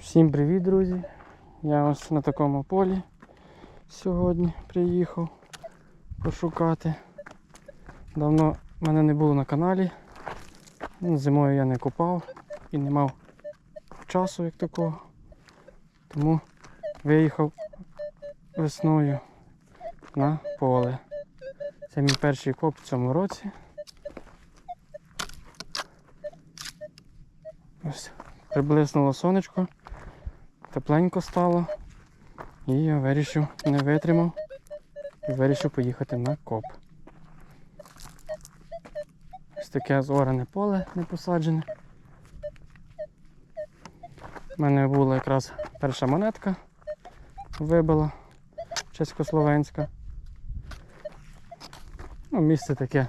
Всім привіт, друзі! Я ось на такому полі сьогодні приїхав пошукати. Давно мене не було на каналі. Ну, Зимою я не купав і не мав часу як такого. Тому виїхав весною на поле. Це мій перший коп в цьому році. Ось приблиснуло сонечко, тепленько стало. І я вирішив, не витримав і вирішив поїхати на коп. Ось таке зоране поле не посаджене. У мене була якраз перша монетка вибила чеськословенська. Ну, місце таке.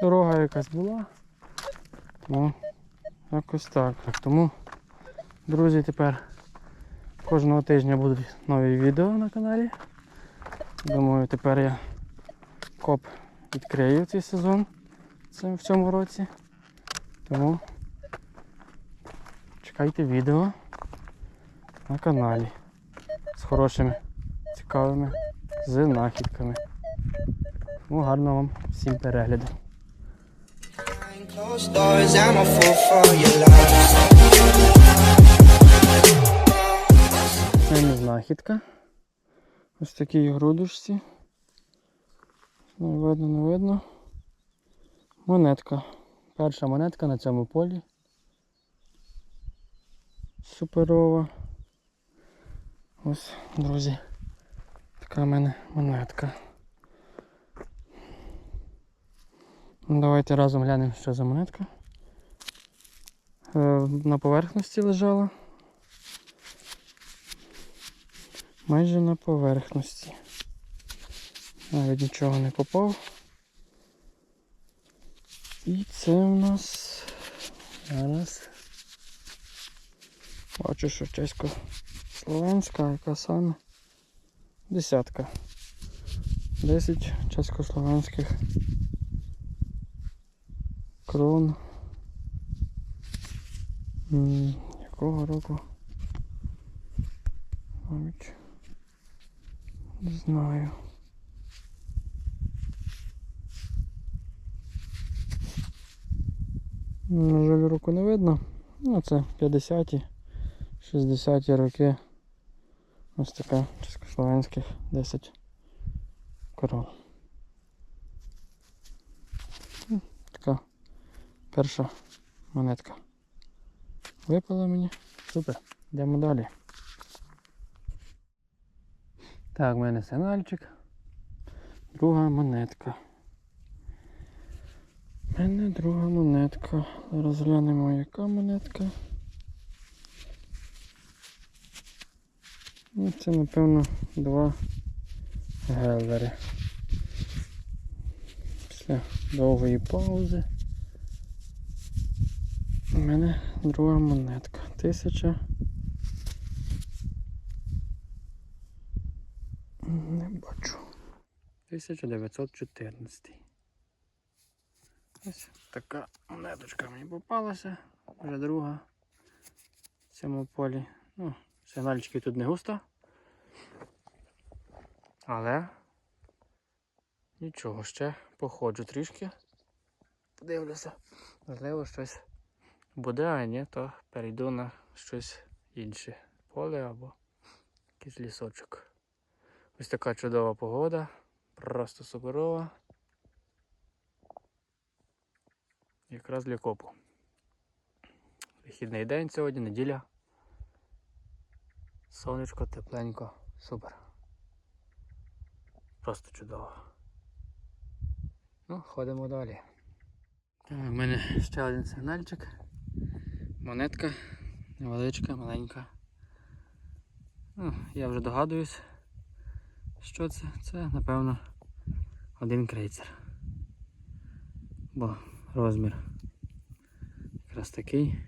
Дорога якась була. Тому якось так. Тому, друзі, тепер кожного тижня будуть нові відео на каналі. Думаю, тепер я коп відкрию цей сезон в цьому році. Тому чекайте відео на каналі з хорошими, цікавими знахідками. Тому гарного вам всім перегляду. Closed doors, I'm a fool for your love. Це не знахідка. Ось такій грудочці. Не видно, не видно. Монетка. Перша монетка на цьому полі. Суперова. Ось, друзі. Така в мене монетка. Ну, Давайте разом глянемо, що за монетка. Е, На поверхності лежала. Майже на поверхності. Навіть нічого не попав. І це в нас зараз. Бачу, що чесько-словенська, яка саме десятка. Десять чеськословенських крон. Якого року? Мабуть. Не знаю. На жаль, руку не видно. Ну, це 50-ті, 60-ті роки. Ось така чеськословенських 10 корон. Така перша монетка. Випала мені. Супер. Йдемо далі. Так, в мене сигнальчик. Друга монетка. У мене друга монетка. Зараз глянемо, яка монетка. Ну, це, напевно, два гелери. Після довгої паузи. У мене друга монетка. Тисяча. Не бачу. 1914. Ось така монеточка мені попалася. Вже друга в цьому полі. Ну, сигнальчиків тут не густо. Але нічого, ще походжу трішки. Подивлюся. Можливо, щось буде, а ні, то перейду на щось інше. Поле або якийсь лісочок. Ось така чудова погода, просто суперова. Якраз для копу. Вихідний день сьогодні, неділя. Сонечко, тепленько, супер. Просто чудово. Ну, ходимо далі. Так, у мене ще один сигнальчик. Монетка невеличка, маленька. Ну, я вже догадуюсь. Що це? Це, напевно, один крейцер. Бо розмір якраз такий.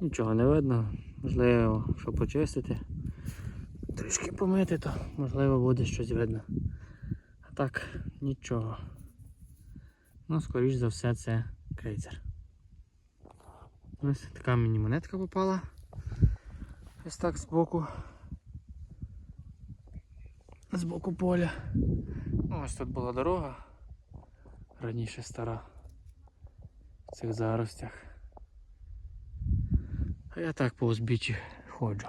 Нічого не видно. Можливо, щоб почистити, трішки помити, то можливо буде щось видно. А так, нічого. Ну, скоріш за все, це крейцер. Ось така мені монетка попала. Ось так збоку з боку поля. Ось тут була дорога, раніше стара в цих заростях. А я так по узбіччі ходжу.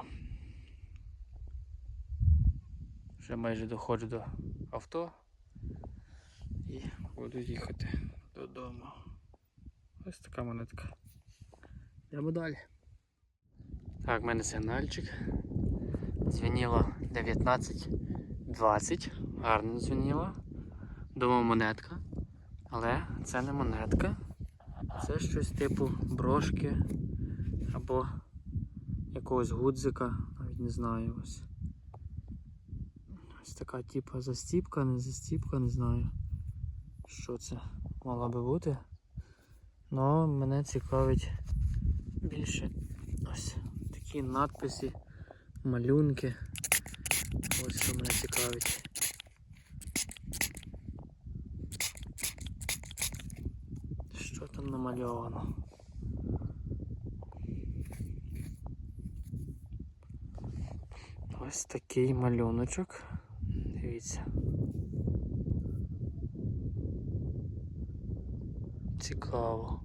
Вже майже доходжу до авто і буду їхати додому. Ось така монетка. Йдемо далі. Так, в мене сигнальчик. Дзвеніло 19. 20. Гарно дзвоніла. Дома монетка. Але це не монетка. Це щось типу брошки або якогось гудзика, навіть не знаю ось. Ось така типу застіпка, не застіпка, не знаю, що це мало би бути. Но мене цікавить більше ось такі надписи, малюнки. Ось що мене цікавить. Що там намальовано? Ось такий малюночок. Дивіться. Цікаво.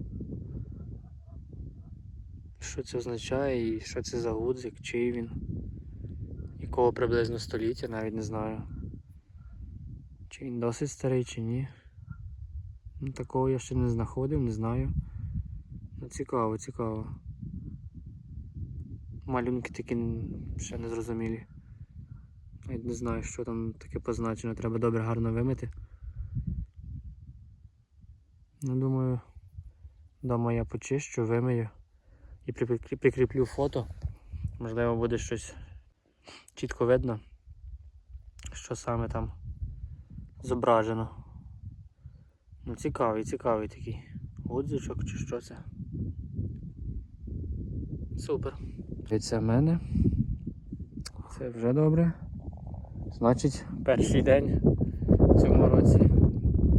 Що це означає і що це за гудзик, чий він, якого приблизно століття, навіть не знаю. Чи він досить старий, чи ні. Ну, такого я ще не знаходив, не знаю. Ну цікаво, цікаво. Малюнки такі ще не зрозумілі. Навіть не знаю, що там таке позначено. Треба добре гарно вимити. Ну, думаю, вдома я почищу, вимию і прикріплю фото. Можливо, буде щось чітко видно, що саме там зображено. Ну, цікавий, цікавий такий гудзичок чи що це. Супер. Це в мене. Це вже добре. Значить, перший день в цьому році,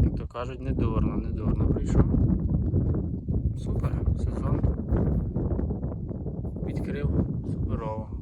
як то кажуть, не дурно, не дурно прийшов. Супер, сезон. Відкрив суперово.